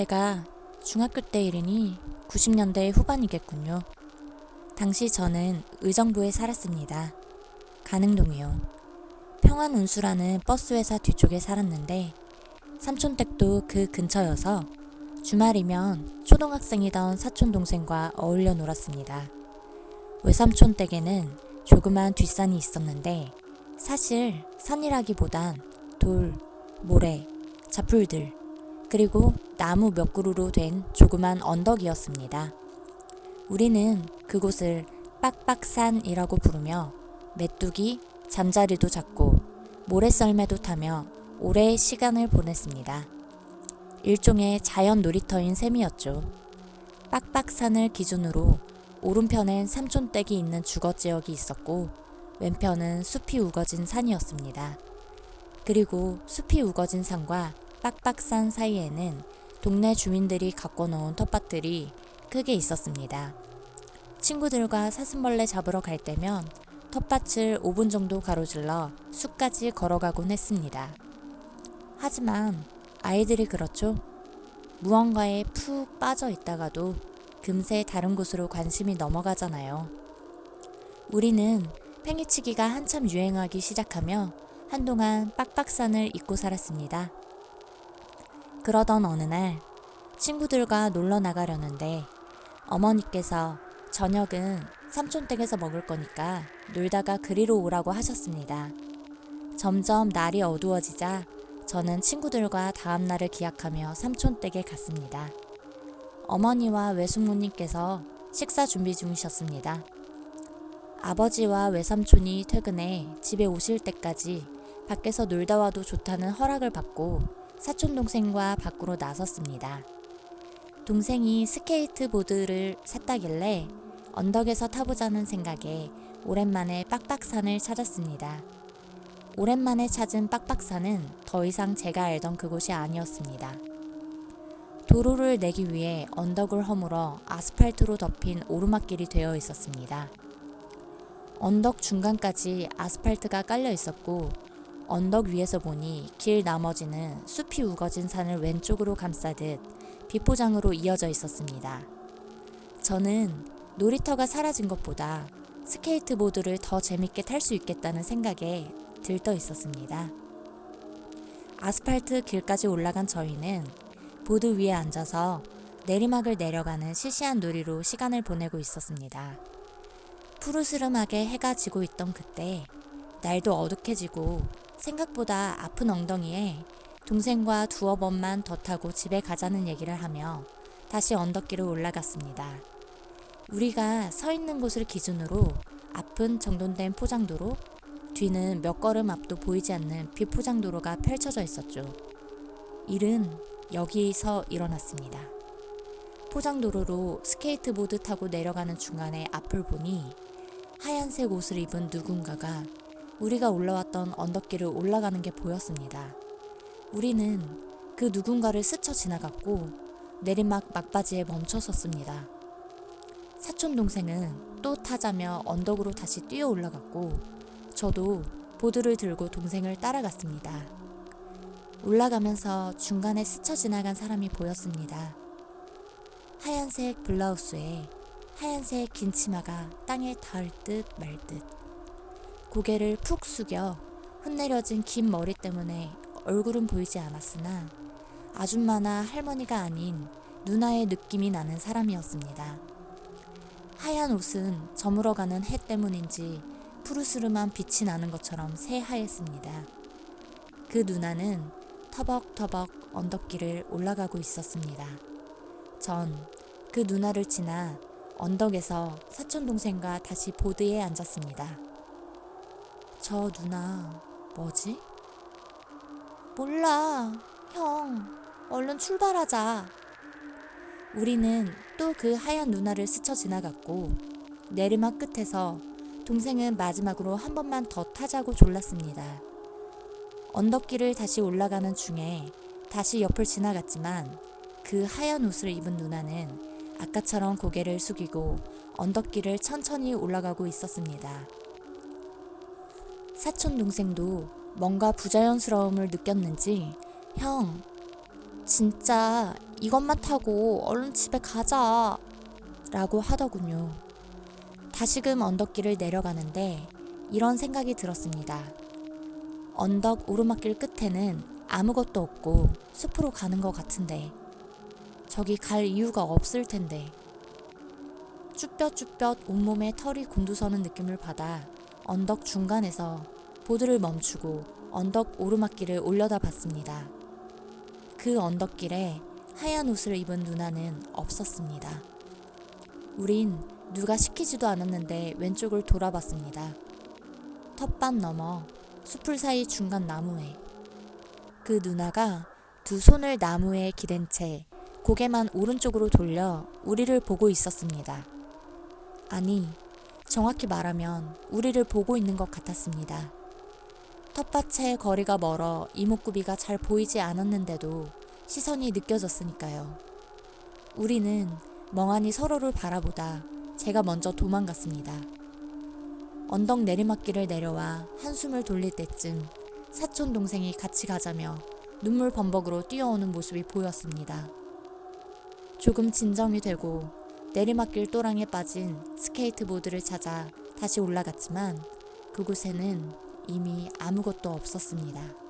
제가 중학교 때 일이니 90년대 후반이겠군요. 당시 저는 의정부에 살았습니다. 가능동이요. 평안운수라는 버스회사 뒤쪽에 살았는데 삼촌댁도 그 근처여서 주말이면 초등학생이던 사촌 동생과 어울려 놀았습니다. 외삼촌 댁에는 조그만 뒷산이 있었는데 사실 산이라기보단 돌, 모래, 자풀들 그리고 나무 몇 그루로 된 조그만 언덕이었습니다. 우리는 그곳을 빡빡산이라고 부르며 메뚜기, 잠자리도 잡고 모래썰매도 타며 오래 시간을 보냈습니다. 일종의 자연 놀이터인 셈이었죠. 빡빡산을 기준으로 오른편엔 삼촌댁이 있는 주거 지역이 있었고 왼편은 숲이 우거진 산이었습니다. 그리고 숲이 우거진 산과 빡빡산 사이에는 동네 주민들이 갖고 놓은 텃밭들이 크게 있었습니다. 친구들과 사슴벌레 잡으러 갈 때면 텃밭을 5분 정도 가로질러 숲까지 걸어가곤 했습니다. 하지만 아이들이 그렇죠. 무언가에 푹 빠져 있다가도 금세 다른 곳으로 관심이 넘어가잖아요. 우리는 팽이치기가 한참 유행하기 시작하며 한동안 빡빡산을 잊고 살았습니다. 그러던 어느 날 친구들과 놀러 나가려는데 어머니께서 저녁은 삼촌 댁에서 먹을 거니까 놀다가 그리로 오라고 하셨습니다. 점점 날이 어두워지자 저는 친구들과 다음 날을 기약하며 삼촌 댁에 갔습니다. 어머니와 외숙모님께서 식사 준비 중이셨습니다. 아버지와 외삼촌이 퇴근해 집에 오실 때까지 밖에서 놀다 와도 좋다는 허락을 받고 사촌 동생과 밖으로 나섰습니다. 동생이 스케이트보드를 샀다길래 언덕에서 타보자는 생각에 오랜만에 빡빡산을 찾았습니다. 오랜만에 찾은 빡빡산은 더 이상 제가 알던 그곳이 아니었습니다. 도로를 내기 위해 언덕을 허물어 아스팔트로 덮인 오르막길이 되어 있었습니다. 언덕 중간까지 아스팔트가 깔려 있었고 언덕 위에서 보니 길 나머지는 숲이 우거진 산을 왼쪽으로 감싸듯 비포장으로 이어져 있었습니다. 저는 놀이터가 사라진 것보다 스케이트보드를 더 재밌게 탈 수 있겠다는 생각에 들떠 있었습니다. 아스팔트 길까지 올라간 저희는 보드 위에 앉아서 내리막을 내려가는 시시한 놀이로 시간을 보내고 있었습니다. 푸르스름하게 해가 지고 있던 그때 날도 어둑해지고 생각보다 아픈 엉덩이에 동생과 두어 번만 더 타고 집에 가자는 얘기를 하며 다시 언덕길을 올라갔습니다. 우리가 서 있는 곳을 기준으로 앞은 정돈된 포장도로, 뒤는 몇 걸음 앞도 보이지 않는 비포장도로가 펼쳐져 있었죠. 일은 여기서 일어났습니다. 포장도로로 스케이트보드 타고 내려가는 중간에 앞을 보니 하얀색 옷을 입은 누군가가 우리가 올라왔던 언덕길을 올라가는 게 보였습니다. 우리는 그 누군가를 스쳐 지나갔고 내리막 막바지에 멈춰 섰습니다. 사촌 동생은 또 타자며 언덕으로 다시 뛰어 올라갔고 저도 보드를 들고 동생을 따라갔습니다. 올라가면서 중간에 스쳐 지나간 사람이 보였습니다. 하얀색 블라우스에 하얀색 긴 치마가 땅에 닿을 듯 말 듯. 고개를 푹 숙여 흩내려진 긴 머리 때문에 얼굴은 보이지 않았으나 아줌마나 할머니가 아닌 누나의 느낌이 나는 사람이었습니다. 하얀 옷은 저물어가는 해 때문인지 푸르스름한 빛이 나는 것처럼 새하였습니다. 그 누나는 터벅터벅 언덕길을 올라가고 있었습니다. 전 그 누나를 지나 언덕에서 사촌 동생과 다시 보드에 앉았습니다. 저 누나 뭐지? 몰라. 형, 얼른 출발하자. 우리는 또 그 하얀 누나를 스쳐 지나갔고 내리막 끝에서 동생은 마지막으로 한 번만 더 타자고 졸랐습니다. 언덕길을 다시 올라가는 중에 다시 옆을 지나갔지만 그 하얀 옷을 입은 누나는 아까처럼 고개를 숙이고 언덕길을 천천히 올라가고 있었습니다. 사촌 동생도 뭔가 부자연스러움을 느꼈는지 형, 진짜 이것만 타고 얼른 집에 가자. 라고 하더군요. 다시금 언덕길을 내려가는데 이런 생각이 들었습니다. 언덕 오르막길 끝에는 아무것도 없고 숲으로 가는 것 같은데 저기 갈 이유가 없을 텐데 쭈뼛쭈뼛 온몸에 털이 곤두서는 느낌을 받아 언덕 중간에서 보드를 멈추고 언덕 오르막길을 올려다 봤습니다. 그 언덕길에 하얀 옷을 입은 누나는 없었습니다. 우린 누가 시키지도 않았는데 왼쪽을 돌아봤습니다. 텃밭 너머 숲풀 사이 중간 나무에 그 누나가 두 손을 나무에 기댄 채 고개만 오른쪽으로 돌려 우리를 보고 있었습니다. 아니, 정확히 말하면 우리를 보고 있는 것 같았습니다. 텃밭의 거리가 멀어 이목구비가 잘 보이지 않았는데도 시선이 느껴졌으니까요. 우리는 멍하니 서로를 바라보다 제가 먼저 도망갔습니다. 언덕 내리막길을 내려와 한숨을 돌릴 때쯤 사촌 동생이 같이 가자며 눈물 범벅으로 뛰어오는 모습이 보였습니다. 조금 진정이 되고 내리막길 또랑에 빠진 스케이트보드를 찾아 다시 올라갔지만 그곳에는 이미 아무것도 없었습니다.